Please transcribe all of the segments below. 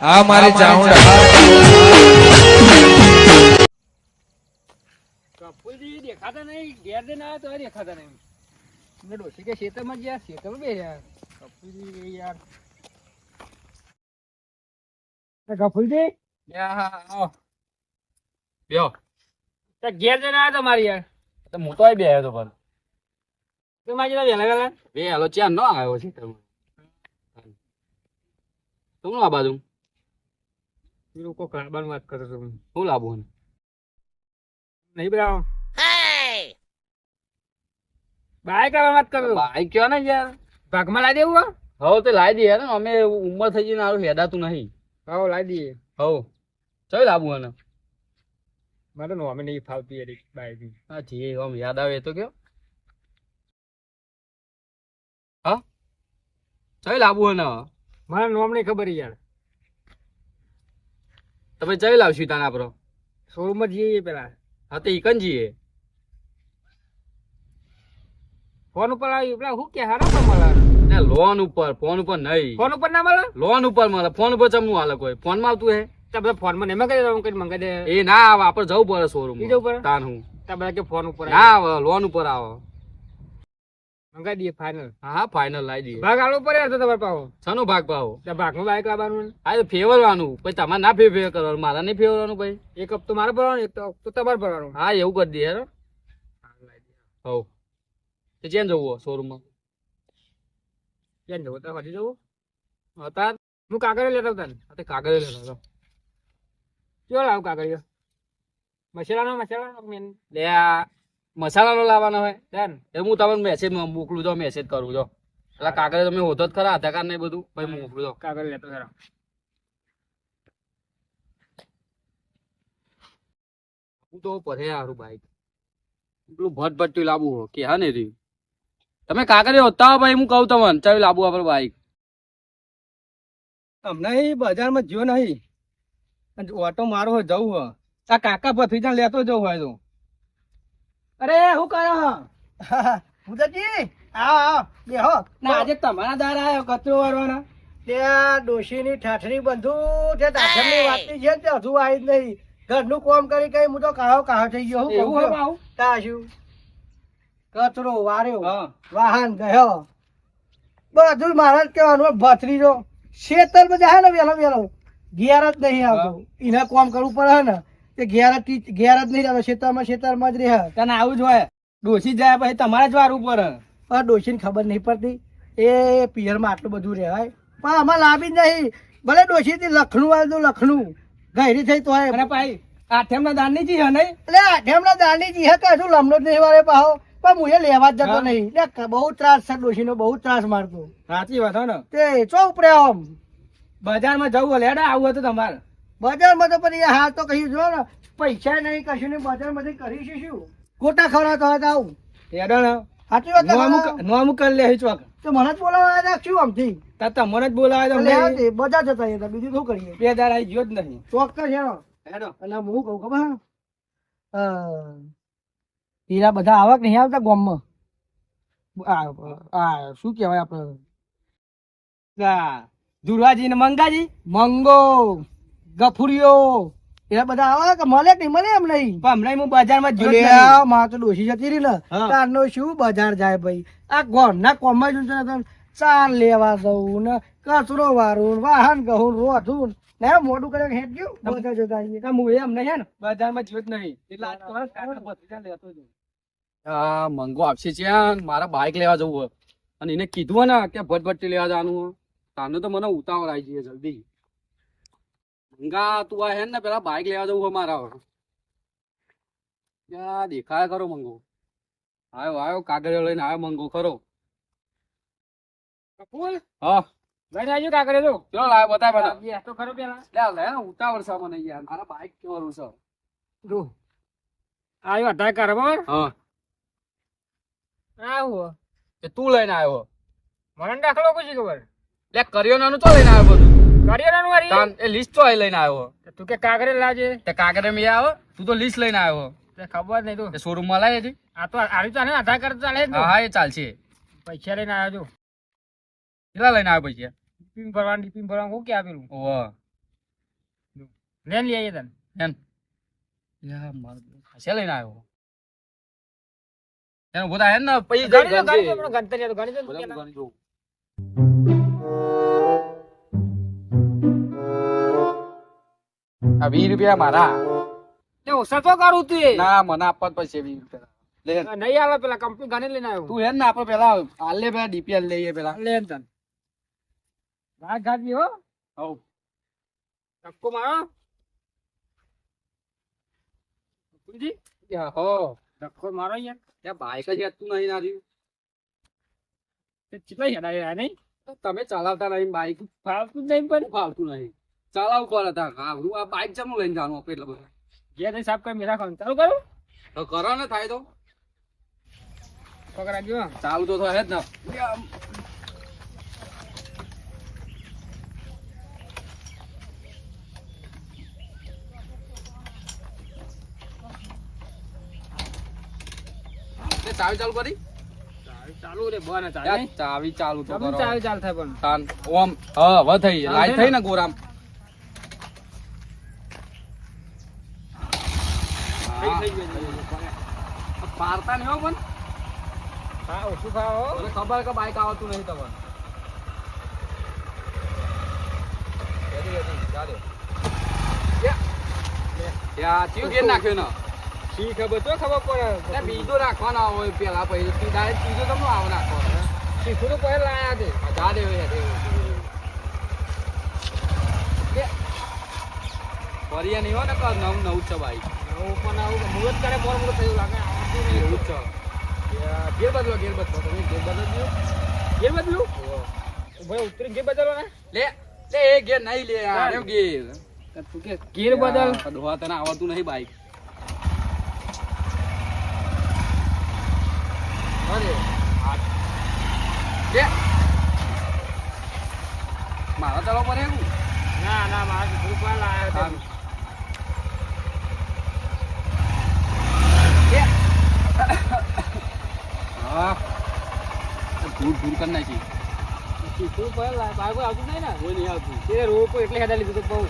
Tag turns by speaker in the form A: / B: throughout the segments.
A: આ મારી ચાઉંડા
B: કપૂરજી દેખાતા નહીં ઘેર દે આવ્યા તો દેખાતા નહીં. મેં ડોસી કે ખેતરમાં ગયા ખેતરમાં બે યાર કપૂરજી યાર. કપૂરજી?
C: બ્યો
B: તો ઘેર જઈને આવ્યા તમારી યાર.
C: તો હું તો આવી બે આવ્યો તો પણ.
B: તો મારી વહેલા વહેલા.
C: બે હાલો ચા ન આવ્યો છે તમે તું આ બાજુ?
B: પેલું ખરાબાની વાત કરો છો.
C: શું એને?
B: નહીં બરાબર. બાય કરવા વાત કરો.
C: બાઈક કયો ને યાર?
B: ભાગમાં લાવી દેવું હો?
C: હવે તે લાવી દઈએ ને. અમે ઉંમર થઈ જઈને આવું હેડાતું નહીં.
B: હા લાવી દઈએ
C: હવ. ચલ લાવું એને
B: મારે નો અમે નહીં ફાવતી યાર બાઈક
C: હા જી આમ યાદ આવે એ તો કયો. હા? ચલ લાવું એને
B: મારે નોમ નહીં ખબર યાર.
C: તમે ચલ લાવશું તાના પર?
B: શોરૂમમાં જઈએ પેલા.
C: હા તો ઈકન જઈએ?
B: ફોન ઉપર આવી પેલા શું કે હારા પણ મળે?
C: ને લોન ઉપર ફોન ઉપર નહીં.
B: ફોન ઉપર ના મળે?
C: લોન ઉપર મળે ફોન ઉપર ચમનું હાલે કોઈ? ફોનમાં આવતું હે?
B: તો બધા ફોનમાં એમાં કઈ કઈ મંગાઈ દે.
C: એ ના આવે આપણે જવું પડે શોરૂમ
B: જવું પડે?
C: તાન હું.
B: તો બધા કે ફોન ઉપર
C: ના આવે લોન ઉપર આવે.
B: મંગાઈ દઈએ ફાઇનલ
C: હા હા ફાઇનલ લાવી દઈએ.
B: ભાગ આલો પડે તો તમારે પાહો.
C: શાનો ભાગ પાવો
B: ભાગમાં બાઈક લાવવાનું
C: આ ફેવરવાનું. પછી તમારે ના ફેર ફેર કરવાનું મારા નહીં ફેવરવાનું ભાઈ
B: એક હપ્તો મારે ભરવાનો એક હપ્તો તમારે ભરવાનો.
C: હા એવું કરી દઈએ હેરો હવ. તે ચેન જવું શોરૂમમાં
B: ચેન જવું તો હજી જવું.
C: હતા
B: હું કાગળ લેતા હતા ને.
C: તે કાગળ લેતા હતા.
B: કયો લાવ કાગળિયો? મસાલાનો મસાલા મેન?
C: લે આ. મસાલાનો લાવવાનો હોય.
B: ડન
C: એ હું તમને મેસેજ મોકલું તો મેસેજ કરું છો. એટલે કાગળ તમે હોતો જ ખરા આધાર કાર્ડ ને બધું? ભાઈ મોકલું તો
B: કાગળ લેતો ખરા.
C: હું તો પરે હારું બાઈક પેલું ભટ ભટ્ટી લાવવું હો કે હા ને રી. તમે કાગળ હોતા હો ભાઈ હું કહું તમને ચાલ લાવવું આપણે બાઈક
B: અમને બજારમાં જ્યો નહીં. ઓટો મારો હોય જવું હોય. આ કાકા ભત્રીજા લેતો જવું હોય તો. અરે હું કરો?
D: પૂજાજી હા હા બેહો.
B: ના આજે તમારા દાર આવ્યો કચરો વાળવાના.
D: ત્યાં ડોશીની ઠાઠની બંધુ છે ઠાઠરની વાતની છે તે હજુ આવી જ નહીં. ઘરનું કામ કરી કઈ હું તો કાહો કાહો થઈ ગયો હું
B: એવું હોય
D: તાશું. કચરો વાર્યો.
B: હા.
D: વાહન ગયો. બધું મારા જ કહેવાનું ભત્રીજો. શેતર બધા હે ને વેલો વેલો. ઘેર જ નહીં આવતો. એને કામ કરવું પડે ને. તે ઘેર જ ઘેર જ નહીં આવતો ખેતરમાં ખેતરમાં જ રહે
B: તને આવું જ હોય. ડોસી જાય પછી તમારે જ વાર ઉપર.
D: પણ ડોસીને ખબર નહીં પડતી. એ પિયરમાં આટલું બધું રહેવાય. પણ આમાં લાભી જ નહીં. ભલે ડોશીથી લખનું આવ્યું તો લખનું ઘેરી થઈ તો
B: અરે ભાઈ આઠેમના દાનની જી હે નહીં?
D: એટલે આઠેમના દાની જી હે કશું લમણો જ નહીં વાળે પાહો. પણ હું એ લેવા જ જતો નહીં. એટલે બહુ ત્રાસ છે ડોશીનો બહુ ત્રાસ મારતો.
B: સાચી વાત હો ને.
D: તે ચો ઉપડે આમ.
B: બજારમાં જવું લેડા આવું હતું તમારે.
D: બજારમાં તો પછી હાલ તો કહ્યું જો ને પૈસા નહીં કશું નહીં બજારમાંથી કરીશું શું? ખોટા ખવડાવતો હતા તો આવું.
B: લેડો
D: સાચી વાત
B: નોમું કરી લે ચોક.
D: તો મને જ બોલાવા હતા શું આમથી?
B: તાતા મને જ બોલાવા હતા
D: એટલે બજાર જતા હતા. બીજું શું કરીએ?
B: બે દાર આવી ગયો જ નહીં.
D: ચોક્કસ હેડો.
B: હેડો.
D: અને હું કહું ખબર હીરા બધા આવક નહીં આવતા ગામમાં? આ આ શું કહેવાય આપણે?
B: દુર્વાજી ધુરવાજી ને મંગાજી?
D: મંગો. ગફુરિયો એરા બધા આવે કે મળે કે નહીં મળે એમ નહીં?
B: પણ હમણાં હું બજારમાં જોયો
D: આ માં તો ડોસી જતી રહી ને.
B: હા.
D: તારનો શું બજાર જાય ભાઈ? આ ગોળના કોમમાં જ ઊંચા હતા. ચાર લેવા જવું ને. કચરો વાળું વાહન કહું રોધું ને. મોટું કરે હેટ ગયું? બધા જતા આવીએ.
B: હું એમ નહીં હે ને. બજારમાં જ જ નહીં. એટલે આજ લેતો જ
C: આ મંગો આપશે છે મારા બાઈક લેવા જવું હોય. અને એને કીધું ને કે ભટભટ્ટી લેવા જવાનું તાનું તો મને ઉતાવળ આવી જઈએ જલ્દી. મંગા તું આ હે ને પેલા બાઈક લેવા જવું મારા. દેખાય ખરો મંગો. આવ્યો આવ્યો કાગળિયો લઈને આવ્યો મંગો ખરો.
B: કપૂર?
C: હા.
B: લઈને આવજો કાકરે જો.
C: ચલો લાવ બતાય બધા.
B: બે તો ખરો પેલા.
C: લે લે ઉતાવળ છે મને યાર. મારા બાઈક કેવાનું છે.
B: જો. આવ્યો અઢાર કર બરાબર
C: હા.
B: આવું.
C: તે તું લઈને આવ્યો.
B: મને દાખલો પછી ખબર.
C: લે કરિયોનાનું તો લઈને આવ્યો બધું.
B: કરિયાણાનું વારી
C: તાન એ લિસ્ટ તો અહીં લઈને આવ્યો.
B: તું કે કાગરે લાજે?
C: તે કાગરે મે આવ્યો તું તો લિસ્ટ લઈને આવ્યો.
B: તે ખબર નહીં તું.
C: શોરૂમમાં લાવે છે
B: આ તો આરી ચાલે ને આધાર કાર્ડ ચાલે
C: હા એ ચાલશે.
B: પૈસા લઈને આવ્યો છું
C: કેટલા લઈને આવ્યો પૈસા?
B: ડીપીમ ભરવાનું ડીપીમ ભરવાનું હું કે આપેલું?
C: ઓહ.
B: લેન લઈ આવીએ તને.
C: એમ યા માર ખાસે લઈને આવ્યો. એનો બધા હે ને પૈસા
B: ગાડી
C: જઈ
B: તો ગાડી તો
C: ગંજે.
B: પણ ગણતરી
C: આ વીસ રૂપિયા મારા.
B: તે ઓછા તો કરું તું.
C: ના મને આપવા જ પડશે વીસ રૂપિયા. લે.
B: નહીં આવે પેલા કંપની ગાડી લઈને આવ્યો.
C: તું હેન ને આપડે પેલા હાલ લે પેલા ડીપીએલ લઈએ પેલા.
B: લેન તન. ઘાટ ઘાટ હો.
C: હઉ
B: ધક્કો મારો.
C: યા હો.
B: ધક્કો મારો યાર.
C: ત્યાં બાઈક જ હેતું નહીં ના રહ્યું.
B: તે ચીકલા હેડાય નહીં.
C: તમે ચલાવતા નહીં બાઈક
B: ફાવતું જ નહીં પણ.
C: ફાવતું નહીં. ચલાવવું પડે તાર હારું આ બાઈક જમ લઈને જવાનું આપણે એટલે બધું
B: જે જઈને સાફ કરી મેરા ખાવાનું. ચાલુ કરું.
C: તો કરો ને થાય તો.
B: પકડા ગયો
C: ચાલુ તો થાય જ ને. ચાવી ચાલુ કરી?
B: ચાલુ રે બને ચાલુ.
C: ચાવી ચાલુ તો કરો.
B: ચાલુ ચાલુ થાય પણ.
C: ઓમ હ હવે થઈ.
B: થઈ
C: થઈ ને ગોરામ
B: થઈ
C: હા.
B: થઈ ગયું
C: પારતા નહીં પણ.
B: હા ઓછું ખાઓ
C: મને ખબર કે બાઈક આવતું નહીં તમને બીજો રાખવાનો હોય પેલા પછી ત્રીજો તમને આવો નાખવાનો
B: શીખું પહેલા લાયા છે.
C: લે. ફરિયા નહીં હોય ને નવું નવું છે બાઈક
B: પણ આવું મુહૂર્ત કરે થયું લાગે. આવતું નહીં.
C: એવું જ છે ગેર બદલો ગેર બદલો તમે ગેર
B: ભાઈ ઉતરી બદલો ને.
C: લે લે એ ગેર નહીં લે આ ગેર
B: તું કે. ઘેર બદલ
C: તને આવડતું નહીં બાઈક. અરે મારા ચાલવા પડે
B: ના ના મારા ગ્રુપ પણ લાયા છે
C: સારું. લે. હા. ધૂળ ધૂળ કરી નાખી.
B: શીખું પણ લાયા આવતું નહીં ને?
C: કોઈ નહીં આવતું.
B: તે રોડ એટલે હેડા લીધું તો બહુ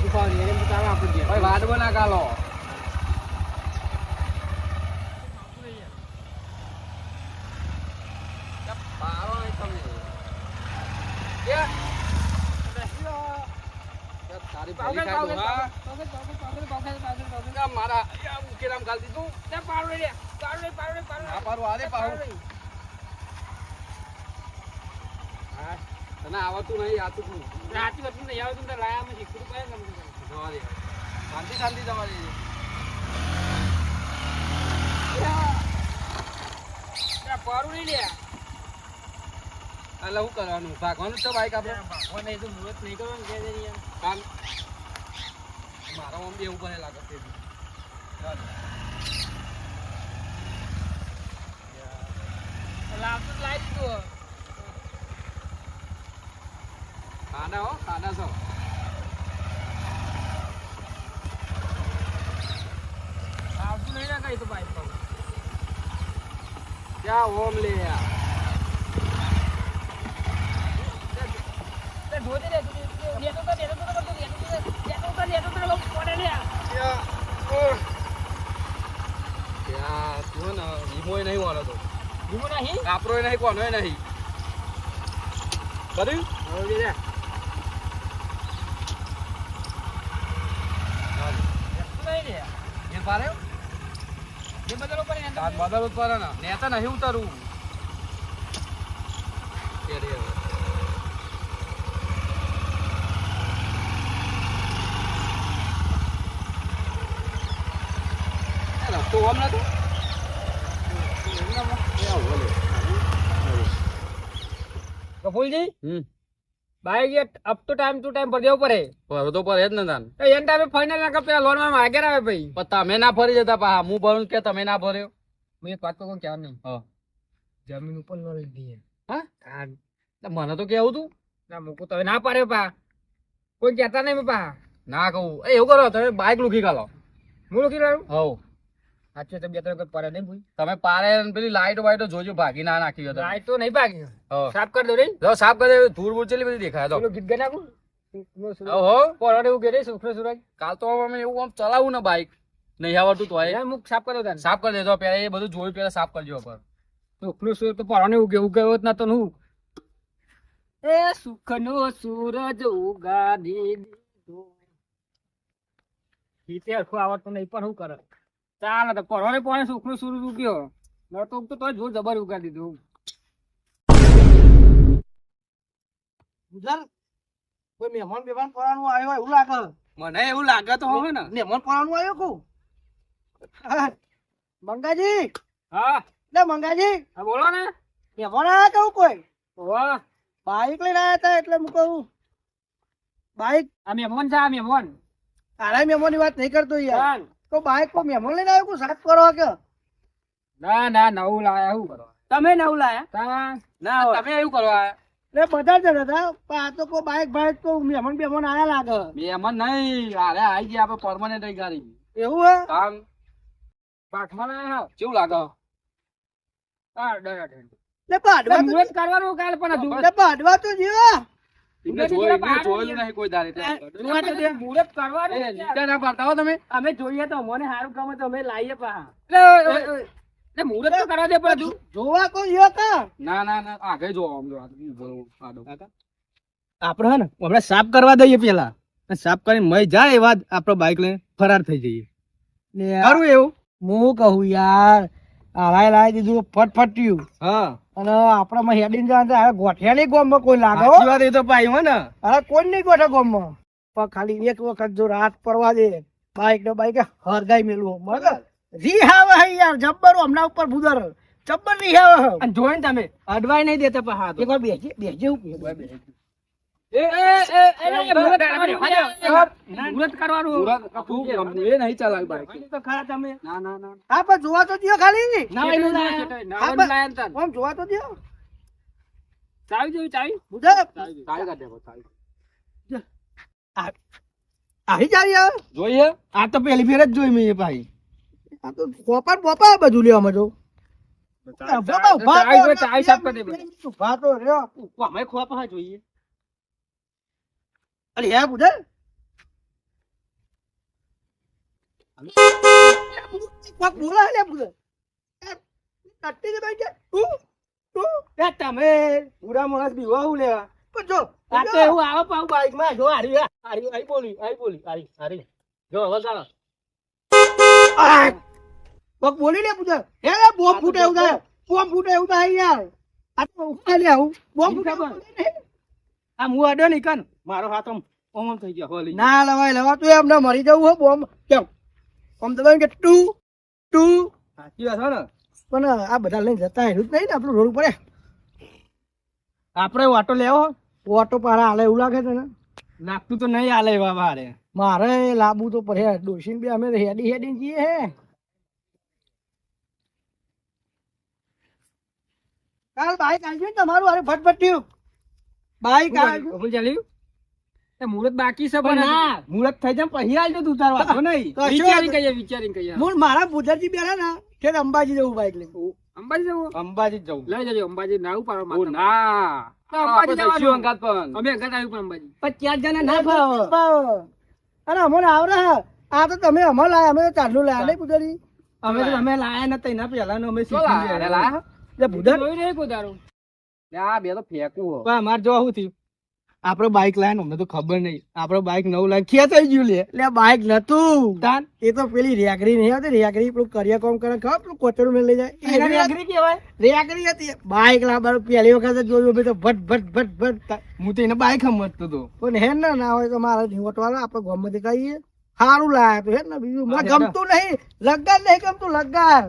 B: એમ આપણે
C: ભાઈ કાલો મારા આ ઉકેલામ ગાલ દીધું.
B: ત્યાં પાડો લે,
C: આ પારું આ દે પારું.
B: હા,
C: તને આવતું નહીં આતું તું
B: રાતી વખત નહીં આવતું ને લાયા અમે શીખું પડે ને ગમે તે.
C: જવા દે. શાંતિ શાંતિ જવા દે
B: લઈ લે.
C: એટલે શું કરવાનું? ભાગવાનું છે બાઈક આપણે?
B: ભગવાન એ તો મુહૂર્ત નહીં કરવાનું કે
C: મારા મમ્મી એવું બને લાગે છે.
B: લાવતું લાવી દીધું.
C: ખાના હો ખાના છો
B: આવતું નહીં ને કઈ તો બાઈક પર.
C: ક્યાં ઓમ લે
B: ધોતી લે. લેતો તો, લેતો તો, લેતો તો, લેતો તો, લેતો તો, લેતો તો, તો, પડે લે.
C: ત્યાં તું ને વીમોય નહીં વાળો તો
B: ધીમું નહીં?
C: કાપરોય નહીં કોનોય નહીં બધું
B: હવે લે, લે. લેતું નહીં લે.
C: એ પારે
B: એ ને.
C: નેતા નહીં ઉતરવું રે રસ્તો ઓમ નતો એ આવો લે.
B: Bike A up to time to time પર દેવું પડે
C: ભરો તો પડે જ ને તાન.
B: એન ટાઈમે ફાઇનલ ના કપે લોનમાં માગે આવે ભાઈ.
C: પણ તમે ના ફરી જતા પા હું ભરું કે તમે ના ભર્યો?
B: હું એક વાત કહું ક્યાં નહીં
C: હા.
B: જમીન ઉપર લોન લીધી
C: હા? મને તો કેવું તું?
B: ના મૂકું તમે ના પાડે પા કોઈ કહેતા નહીં પા
C: ના કહું. એવું કરો તમે બાઈક લૂકી કાલો
B: હું લખી લાવ્યું
C: હવ.
B: સાચું તો બે ત્રણ વખત પડે નહીં ભૂઈ.
C: તમે પારે પેલી લાઈટ વાઈટ જોજો ભાગી ના નાખી હતો તો.
B: લાઈટ તો નહીં ભાગી સાફ કરી દો રે.
C: જો સાફ દે ધૂળ બૂળ ચેલી બધી દેખાય તો
B: ગીત ગાઈ નાખું
C: ઓહો
B: પરોડે એવું ઘેરે સુખનો સુરજ
C: કાલ તો અમે એવું આમ ચલાવું ને બાઈક નહીં આવડતું તો
B: મુક સાફ કર્યો તને.
C: સાફ કરી દેજો પહેલા એ બધું જોયું પેલા સાફ કરજો પર
B: સુખનો સુર તો પરોડે એવું કેવું ગયો ના તો હું? એ સુખનો સૂરજ ઉગાડી દીધો. ગીતે હરખું આવડતું નહીં પણ શું કરે? ચાલ તો પરોડે પણ સુખનું સૂરજ ઉગ્યો. નતો તો તો જોર જબર ઉગાડી દીધું
D: ઉધર? કોઈ મહેમાન બેમાન પરાણું આવ્યો એવું લાગે?
C: મને એવું લાગે તો હવે ને.
D: મહેમાન પરાણું આવ્યો કુ મંગાજી?
B: હા.
D: લે મંગાજી.
B: હા બોલો ને.
D: મહેમાન આવ્યા તા કોઈ?
B: વાહ
D: બાઈક લઈને આવ્યા હતા એટલે હું કહું. બાઈક?
B: આ મહેમાન છે આ મહેમાન.
D: તારા મહેમાનની વાત નહીં કરતો યાર. તો બાઈક કો મહેમાન લઈને આવ્યો કો સાફ કરવા કે?
B: ના ના નવું લાયા હું. કરો
D: તમે નવું લાયા?
B: તા.
C: ના તમે એવું કરવા
D: એટલે બધા જ હતા પણ આ તો કો બાઈક બાઈક તો મહેમાન બેમાન આયા લાગે.
C: એમાં નહીં અરે આઈ ગયા આપણે પરમાનન્ટ આવી ગાડી
D: એવું હે?
C: કામ.
B: પાઠમાં લાયા
C: કેવું લાગે?
B: આ ડર ડર
D: લે પાડવા તો
B: કરવાનું કાલ પણ હતું
D: લે પાડવા તો
B: જોવા અમે જોઈએ તો મને સારું ગમે તો અમે લાવીએ પા મુહૂર્ત તો કરવા દે પણ
D: જોવા કોઈ જ્યો
C: ના ના ના આગળ જો આમ જો
B: આપણે હે ને હમણાં સાફ કરવા દઈએ પેલા. સાફ કરીને મય જાય એ વાત આપણો બાઇક લઈને ફરાર થઈ જઈએ.
D: લે
B: એવું?
D: હું કહું યાર આલાય લાવી દીધું ફટફટ્યું.
B: હા.
D: અને આપણામાં હેડીને જવાનું હવે ગોઠિયાની ગોમમાં કોઈ લાગે.
B: સાચી વાત એ તો ભાઈ હો ને
D: અરે કોઈ નહીં ગોઠે ગોમમાં પણ ખાલી એક વખત જો રાત પડવા દે બાઈક ને બાઈક હરગાઈ મેલું બરાબર રી આવે હે યાર જબ્બર હમણાં ઉપર ભૂદર જબ્બર રી આવે.
B: અને જોઈને તમે અડવાય નહીં દેતા
C: નહીં
D: પણ હા,
B: ના
D: બસ.
C: બસ, તાળી. જોઈએ.
B: આ તો પેલી ફેર જ જોઈ મેં ભાઈ.
D: આ તો પોપા પોપા બધું લેવામાં જો. ઊભા તો, ઊભા
B: ચાવી
D: તો,
B: જોઈ, ચાવી સાફ કરી દે. ભાઈ.
D: ઊભા તો રહ્યો
B: અમે ખોપા જોઈએ.
D: અરે તું
B: એ તમે પૂરા માણસ બીવા હું લેવા
D: પણ જો
B: આ તો એવું આવે પાઉં બાઈકમાં જો હારી હારી હારી બોલી આઈ બોલી હારી હારી જો હવે ચાલો!
D: કોક બોલી લે ભૂદર હે બોમ્બ ફૂટે એવું થાય બોમ્બ ફૂટે એવું થાય યાર આ તો ઉખા લે આવું બોમ્બ ફૂટે એવું થાય.
B: આ હું અડ્યો નહીં કન. મારો હાથ આમ ઓમ થઈ ગયો હોલી.
D: ના લવાય લવા તું એમ ના મરી જવું હો બોમ. કેમ? કોમ તો કે ટુ ટુ.
B: સાચી વાત હો ને.
D: પણ આ બધા લઈને જતા હેરું જ નહીં ને આપણું રોડ પડે
B: આપણે ઓટો લેવો
D: ઓટો પારા હાલે એવું લાગે છે ને?
B: લાગતું તો નહીં હાલે એવા વારે.
D: મારે લાબુ તો પડે. ડોસીને બી અમે હેડી હેડી જઈએ હે. કાલ બાઈક આવજો ને તમારું અરે ફટફટ્યું બાઈક આવજો
B: હું ચાલ્યું મુહૂર્ત બાકી છે પણ ના મુહૂર્ત થઈ જાય પછી આવજો તું તારો વાંધો નહીં. વિચારી કહીએ વિચારી કહીએ.
D: મૂળ મારા બુધરજી બેઠા ના કે અંબાજી જવું બાઈક લઈને.
B: અંબાજી જવું? અંબાજી જવું. લઈ જજો અંબાજી ના ઉપાડો
C: ઓ ના.
B: તો અંબાજી જવાનું.
C: અંગાત પણ.
B: અમે અંગાત આવ્યું પણ અંબાજી. પચાસ જણા ના ભાવ.
D: અરે અમને આવડે. આ તો તમે અમે લાયા અમે તો ચાલુ લાયા નહીં બુધરજી
B: અમે તો અમે લાયા. નતા એના પહેલા અમે
C: શું લાયા?
D: બુધર
B: જોઈ નહીં કોઈ
C: આ બે તો ફેંકવું હો.
B: અમારે જો શું થયું. આપડે બાઈક લાયા અમને તો ખબર નહીં. આપડે બાઈક નવું લાયા થઈ ગયું લે?
D: એટલે બાઈક નતું
B: તાન.
D: એ તો પેલી રેકરી નહીં આવતી રેકરી પેલું કરિયા કોમ કરે ખબર? પેલું કોચરું મેં લઈ જાય. રેકરી હતી. બાઈક લાવવાનું પહેલી વખત જોયું. તો ભટ ભટ ભટ ભટ.
B: હું તો એને બાઈક સમજતો હતો.
D: પણ હે ને ના હોય તો મારે ઢીંગોટ વાળા આપણે ગમત કહીએ સારું લાયા તો હે ને બીજું. મને ગમતું નહીં. લગાર નહીં ગમતું લગાર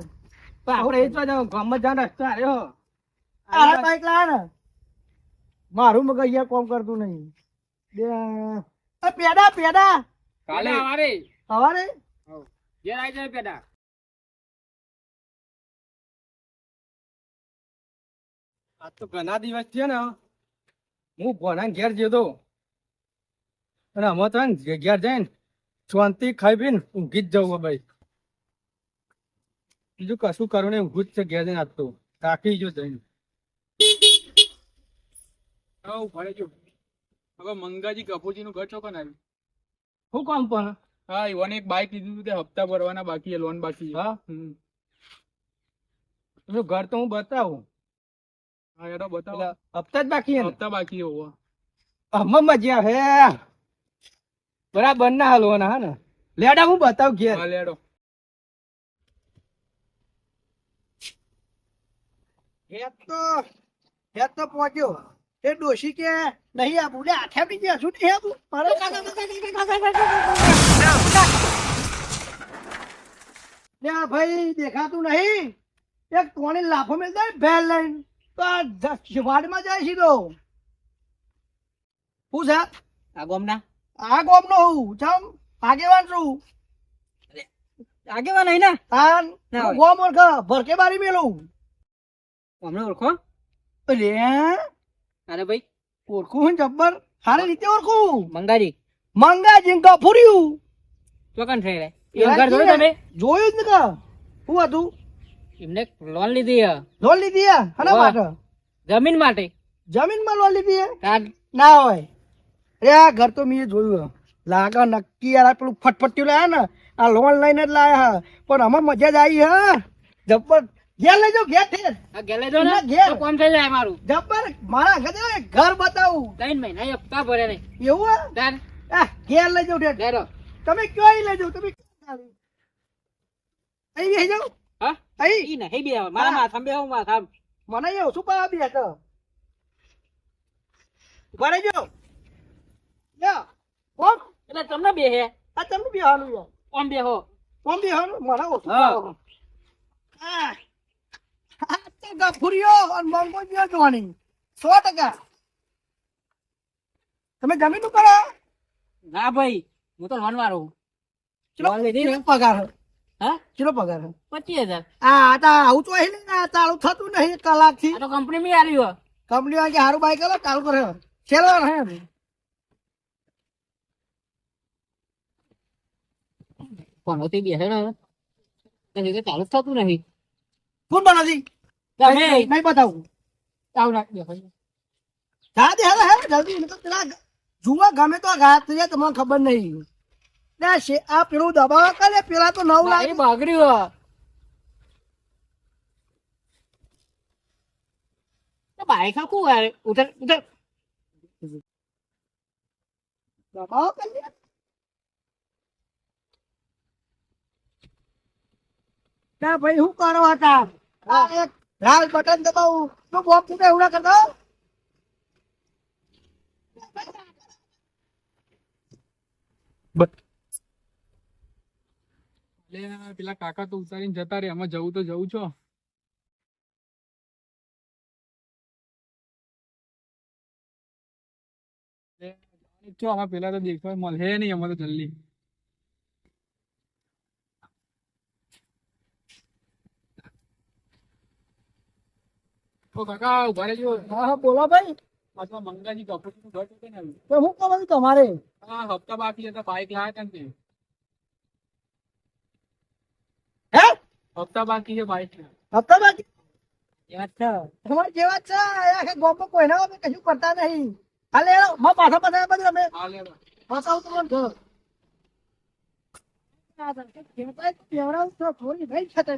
B: પણ આપણે એ તો વાત ગામમાં જવાનો રસ્તો હાર્યો.
D: આ બાઈક લાયા ને. મારું મગજ અહીંયા કોમ કરતું નહીં. બે. પેડા પેડા.
C: કાલે.
B: સવારે
D: સવારે
B: ઘેર આવી જાય પેડા. આ તો ઘણા દિવસ છે ને હું. ભોના ઘેર જતો. તો અને અમે તો ઘેર જઈને શાંતિ ખાઈ પીને ઊંઘી જ જવું ભાઈ. બીજું કશું કરું નહીં ઊંઘું જ છે ઘેર જઈને આજ તો. થાકી ગયો જઈને. હઉ, ભણે ગયો.
A: હવે મંગાજી કપૂરજી નું ઘર ચોકન આવ્યું
B: શું કામ પણ?
A: હા ઈવોને એક બાઈક લીધું હતું તે હપ્તા ભરવાના બાકી છે લોન બાકી છે.
B: હા?
A: હમ.
B: ઘર તો હું બતાવું.
A: હા એનો બતાવો.
B: હપ્તા જ બાકી હે
A: હપ્તા બાકી હોવો
B: આમાં મજા હે. બરાબર ના હાલવાના હા ને? લેડા હું બતાવ ઘેર.
A: હા લેડો.
D: તો હેત તો પહોંચ્યો. એ ડોશી કે નહીં આપું. લે આઠે બી ગયા શું નહીં આપું? મારે લે આ ભાઈ દેખાતું નહીં. એક કોણી લાફો મેલ બેલ લઈને. તો આ વાડમાં જાય સીધો શું છે?
E: આ ગોમના.
D: આ ગોમનો હું ચમ આગેવાન છું.
E: આગેવાન અહીં ને? હોય.
D: ગોમ ઓળખ ભરકે બારી મેલું.
E: અમને ઓળખો?
D: અરે
E: અરે ભાઈ.
D: ઓળખું હું જબ્બર? સારી રીતે ઓળખું
E: મંગાજી.
D: મંગા જીંકા તો
E: ચોકન થઈ
D: રે.
E: ઘર જોયું તમે?
D: જોયું જ ને કા શું હતું?
E: એમને લોન લીધી હે.
D: લોન લીધી હે? માટે?
E: જમીન માટે.
D: જમીનમાં લોન લીધી હે? ના હોય. અરે આ ઘર તો મેં જોયું. લાગે નક્કી યાર પેલું ફટફટ્યું લાયા ને. આ લોન લઈને જ લાયા હે. પણ આમાં મજા જ આવી હા. જબ્બર. ઘેર લઈ જાઓ ઘેર. ઠેર
E: ઘેર લેજો ને.
D: ઘેર.
E: તો કોમ થઈ જાય મારું.
D: જબ્બર મારા ઘરે ઘર બતાવું.
E: ત્રણ મહિના હપ્તા ભરે નહીં.
D: એવું હે?
E: તાર.
D: આ ઘેર લઈ જાઓ ઠેર તમે કયો અહીં લઈ જાઓ તમે અહીં બેસી જાઓ.
E: હા?
D: અહીં?
E: ઈ નહીં બે મારા માથા બે હું માથા
D: મને એવું શું પાવા બે હતો ભરે જો લ્યો. કોમ
E: એટલે તમને બે હે
D: આ તમને બે હાલું
E: કોમ બે હો
D: કોમ બેહવાનું? મને ઓછું
E: હા.
D: હા આ અને મંગો જ્યો જોવાની. સો ટકા. તમે જમીન કરો
E: ના ભાઈ હું તો લોન વાળો
D: કેટલો પગાર હે?
E: હા?
D: કેટલો પગાર હે?
E: પચીસ હજાર.
D: આ તા આવું તો અહીં ને ચાલુ થતું નહીં
E: કલાકથી તો કંપની માં
D: કંપની વાળા કે હારું બાઈક ચાલો ચાલુ કરે. ચલો હે
E: ફોન હોતી બે હે ને ચાલુ થતું નહીં.
D: કોણ બનાવી
E: તમે.
D: નહીં બતાવું.
E: આવું નાખ દે ભાઈ.
D: જા દે હવે હવે જલ્દી તો પેલા જુઓ ગમે તો ઘાત જાય તમને ખબર નહીં. ના છે આ પેલું દબાવ કરે પેલા તો નવ
E: મારી બગડ્યું બાઈક હાકું ઉધર ઉધર
D: દબાવ કરે ના ભાઈ શું કરો હતા? લાલ બટન દબાવું. તો બોમ્બ ફૂટે એવડા કરતો?
A: પેલા કાકા તો ઉતારીને જતા રે એમાં જવું તો જવું છો? પેલા તો દેખાય મળે નહીં અમારે તો જલ્દી. ઓ કાકા ઊભા રહેજો
D: હા હા બોલો ભાઈ.
A: પાછા મંગાજી કપૂરનું ઘર છે ને
D: તો શું કરવાનું તમારે?
A: હા હપ્તા બાકી હતા બાઈક લાયા હતા ને તે.
D: હે?
A: હપ્તા બાકી છે બાઈક
D: હપ્તા બાકી?
E: અચ્છા
D: તમારે જેવા જ છે આખા ગામમાં કોઈના વગર કશું કરતા નહીં. હાલે હેડો, માં પાછા પાછા બધું અમે.
A: હા લેવા
D: બતાવું તમને ઘર. કેવડાવું છો? થોડી નહીં ખેતર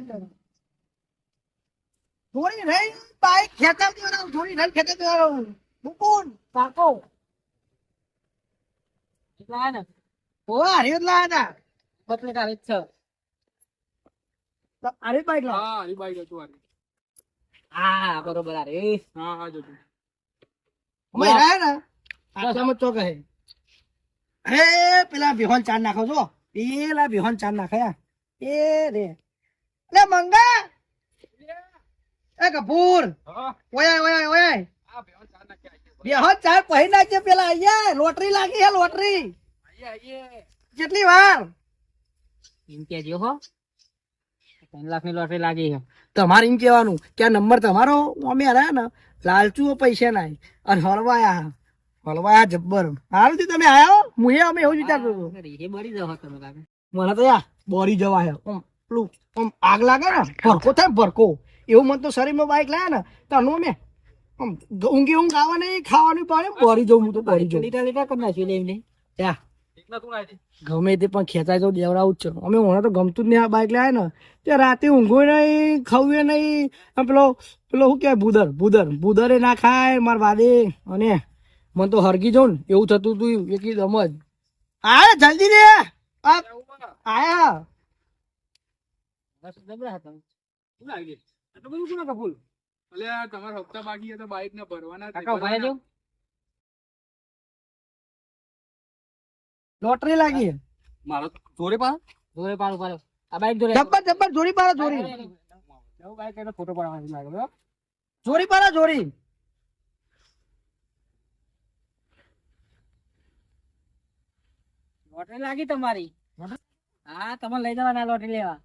D: થોડી નહીં બાઈક ખેતર દેવાનું થોડી નહીં ખેતર દેવાનું મુકુન કાકો.
E: એટલા હે ને
D: ઓ હરી જ લાયા
E: બતલે જ છે.
D: હતા હરી બાઈક લાવ
A: હા એ બાઈક હતું આરી.
E: હા બરોબર અરે
A: હા હા જતું
D: અમે રહ્યા ને? આ સમજ તો કહે અરે પેલા વિહોન ચાર નાખો છો. પેલા વિહોન ચાર નાખ્યા એ રે. લે મંગા એ કપૂર! ઓય ઓય ઓય
A: હા બે ચાર પહી આઈએ.
D: ચાર પહેરી નાખજે પેલા અહીંયા લોટરી લાગી હે લોટરી! કેટલી વાર?
E: એમ કેજો હો. ત્રણ લાખની લોટરી લાગી છે
D: તમારે એમ કેવાનું કે આ નંબર તમારો અમે રહ્યા ને લાલચુઓ પૈસા નાય. અને હળવાયા હલવાયા જબ્બર. હાલથી તમે આયા હું? એ અમે એવું જ વિચારતો હતો.
E: એ બળી જવા તમે લાગે
D: મને તો યાર બોરી જવા હે. આમ પેલું આમ આગ લાગે ને ભરકો થાય ભરકો. એવું મને તો શરીરમાં બાઈક લાયા ને તો મેં આમ ઊંઘી ઊંઘ આવે નહીં ખાવાનું પાડે પડી જવું હું તો પડી જવું
E: લીટા લીટા કરી નાખ્યું લે એમને.
D: ત્યાં
C: તું.
D: ગમે તે પણ ખેંચાય તો દેવડાવું જ છે. અમે ઓણા તો ગમતું જ નહીં આ બાઇક લાવે ને તે રાતે ઊંઘો નહીં ખાવું નહીં પેલો પેલો શું કહેવાય ભૂદર ભૂદર ભૂદરે ના ખાય માર વાદે અને મને તો હરગી જાઉં ને એવું થતું હતું એકદમ જ. આયા જલ્દી રે. આ આયા.
C: તું બધું કપૂલ?
A: તમારા હપ્તા બાકી બાઇક ને ભરવાના
E: કાકા ઊભા રહેજો.
D: લોટરી લાગી
C: મારો જોડે પા
E: જોરે પાડો પાડો આ બાઈક જોરે
D: જબ્બર જબ્બર જોડી પાડો જોડી.
A: નવું બાઇક એનો ફોટો પાડવાનો લાગે બરાબર?
D: જોડી પાડો જોડી.
E: લોટરી લાગી તમારી. હા તમે લઈ જવાના લોટરી લેવા.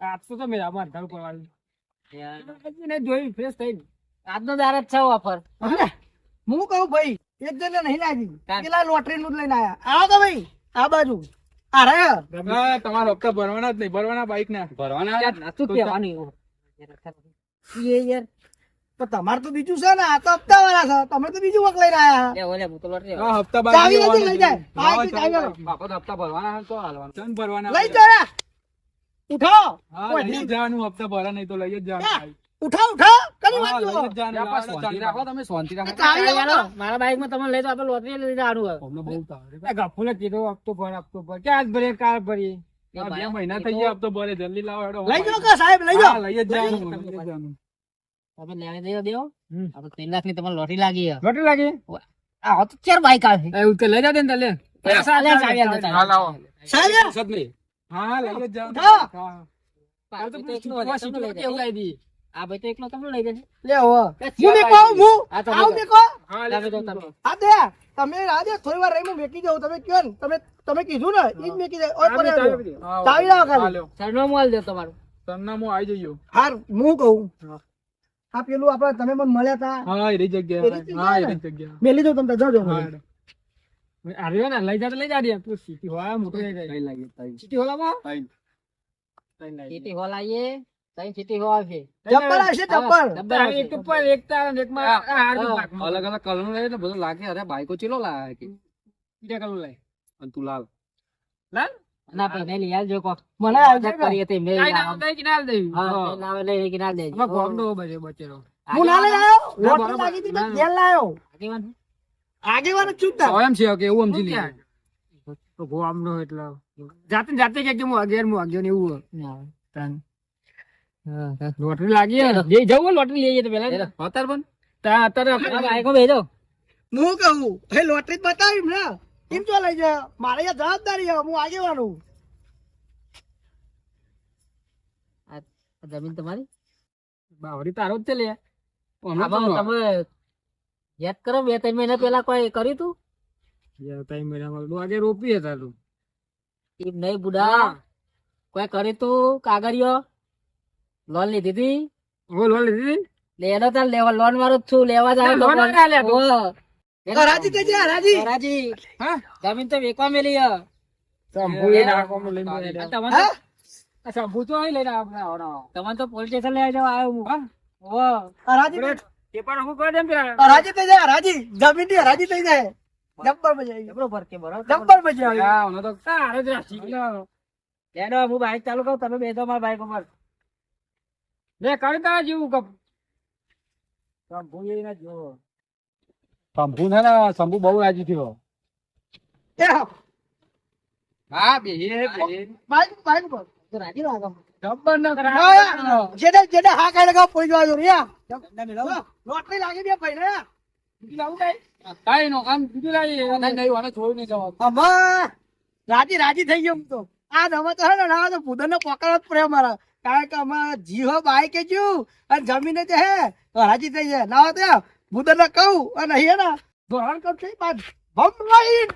A: આપશો તો મેરા અમારે ઘર પડવાનું
E: હજી ફ્રેશ થઈ આજનો દાર જ છે ઓફર
D: હું કહું ભાઈ એક જણ નહીં લાગી. પેલા લોટરી નું જ લઈને આયા. આવો તો ભાઈ આ બાજુ. આ રહ્યા.
A: હા, તમારા હપ્તા ભરવાના જ નહીં ભરવાના બાઇક ના.
C: ભરવાના?
E: શું કહેવાનું એ યાર
D: તો તમારે તો બીજું છે ને આ તો હપ્તા વાળા છે. તમે તો બીજું વખ લઈને આયા.
E: લે ઓલે તો
A: હપ્તા
D: લઈ જાય. ચાવી
C: ભરવાના તો હાલવાનું.
A: ભરવાના
D: લઈ જા ઉઠો.
A: લઈ જવાનું હપ્તા ભરા નહીં તો લઈ જ જવાનું.
D: ઉઠો ઉઠો. કરી
A: હા,
D: વાંચો
A: લઈ જ જવાનું.
C: બાપા શાંતિ રાખો તમે શાંતિ રાખો.
D: ચાવી
E: ચાવી
D: વાળો.
E: આલો. મારા બાઈકમાં તમે લઈ જાઓ આપણે લોટરી લઈ જવાનું
C: અમને બહુ તાવડે.
A: ગફુલે કીધું હપ્તો ભર હપ્તો ભર. ક્યાં આજ ભરીએ કાલ ભરીએ?
E: એ
A: આ બે મહિના થઈ ગયા હપ્તો ભરે. જલ્દી લાવો હેડો
D: લઈ જાઓ કે સાહેબ લઈ જાઓ?
A: લઈ જ જવાનું લઈ જ જવાનું.
E: તમે લેવા દેવો. દેવો આપણે ત્રણ લાખની તમારે લોટરી લાગી
A: લોટરી લાગી?
E: આ તો ચાર બાઈક આવે
A: એવું તો લઈ જાવ ને લે.
E: પૈસા લે,
D: સાહેબ.
A: હા લઈ જ જવાનું હા.
E: આ તો
A: તો
E: એકલો
A: શીખવા
E: હતો, તમને લઈ
A: શીખવા કેવું
E: જાય.
A: લાવી દી
E: આ ભાઈ તો એકલો તમને લઈ જશે
D: લે હો. હું મેકો? હું?
E: આ તમે
D: આવું
E: તો-
D: મેકો?
A: હા લે
E: તમે.
D: આ દે તમે આ થોડી વાર રહી હું મેકી જાઉં તમે કયો ને? તમે તમે કીધું ને ઈ જ મેકી જાય. ઓય પર ચાવી લાવો ખાલી.
E: સરનામું આલ દો તમારું.
A: સરનામું આવી જઈએ
D: હાર હું કહું? આ પેલું આપડે તમે મને મળ્યા તા.
A: હા એ
D: એ
A: હા એ જગ્યા.
D: મેલી દો તમે જજો
A: હા. આવ્યો ને લઈ જા તો લઈ જાડે દે તું સિટી હોય મોટો લઈ જાય.
C: કઈ લાગે તઈ.
A: સિટી હોલામાં
C: તઈ.
E: સિટી હોલ આવીએ. તઈ સિટી હોલ છે
D: ચપ્પલ આવશે ચપ્પલ.
E: ડબ્બા
A: એક ઉપર એક તાર
E: એક
A: માં
C: અલગ અલગ કલરનું લઈએ તો બધું લાગે. અરે બાઈકો ચીલો લાગે કે?
A: બીજા કલર લઈ.
C: અને તું લાલ
A: લાલ?
E: ના ભાઈ નહીં લઈ આવજો કો
D: મને આવશે
E: કરીએ તે મેં
A: ના
E: આવો.
A: થાય કે ના દે.
E: હા
A: હા.
E: લઈ લાવે લઈ લઈ ના દેજો.
A: આમાં ગોમડો બચે બચેલો.
D: હું ના લઈ આવ્યો?
A: લોટ
D: લાગી હતી તો
A: ના.
D: ઘેર લાયો.
E: આગેવાન
D: આગેવાન જ છું.
C: એમ છે કે એવું સમજી
A: શું તો? તો ગોમડો એટલે જાતે જાતે કે હું અગિયાર હું અગિયાર એવું.
E: ના.
A: તાન. લોટરી લાગી હે ને. જે જવું લોટરી લઈએ તો પેલા
C: અત્યારે પણ
A: તા- અત્યારે
E: આ ભેજો
D: હું કહું હે લોટરી જ બતાવી ને કેમ ચો લઈ જા મારે જવાબદારી હું આગેવાનું
E: જમીન તમારી
A: બાવરી તારો જ છે લે
E: તમે યાદ કરો બે ત્રણ મહિના પેલા કોઈ કર્યું તું?
A: બે ત્રણ મહિનામાં તું આજે રોપી હતા તું.
E: એમ નહીં બુડા. કોઈ કર્યું તું કાગળિયો? લોન લીધી હતી
A: ઓ લોન લીધી હતી?
E: લેવાનો તાર લેવા લોન વાળો છું લેવા જાય
A: લોન વાળો ના લે તું.
D: રાજી થઈ જાય હરાજી
E: હરાજી
A: હા?
E: જમીન તો વેકવા મેલી હ.
A: શંભુ એ નાખવામાં લઈને
E: તમને
D: હા?
A: આ શંભુ તો અહીં લઈને આવડા.
E: તમને તો પોલીસ સ્ટેશન લઈ જવા આવ્યો હું.
A: હા?
E: ઓ
D: હરાજી
A: આપણે પેપર હું કરી દેમ પેલા.
D: થઈ જાય હરાજી જમીનની હરાજી થઈ જાય. જબ્બર મજા
E: બરોબર કે બરોબર.
D: જબ્બર મજા આવી.
C: હા, હમણાં તો
A: તારે જ રાખી.
E: લેડો હું. બાઈક ચાલુ કરું તમે બેસો મારા બાઈક ઉપર.
A: લે કરી જેવું કપ. શંભુ એ ના જોવો.
C: શંભુ છે ને શંભુ બહુ રાજી થયો. હા. બે બે
D: બાઈક બાઈક
E: રાજી લાગો
D: જેને જેને હા કાઢી લગાવ પોઈ જવા દો રિયા લોટરી લાગી બે ભાઈ ને લાવું કઈ?
C: કાંઈ નો આમ બીજું લાવી નહીં નહીં આને છોડી નહીં જવા
D: અમાર રાજી રાજી થઈ ગયો હું તો. આ રમત હે ને ના તો ભૂદન નો પકડ જ પડ્યો મારા. કારણ કે અમારા જીહો બાઈક જ્યું અને જમીને જે હે રાજી થઈ જાય. ના તો ભૂદન ને કહું અને અહીંયા ના ધોરણ કરશે બાદ ભમ લાઈન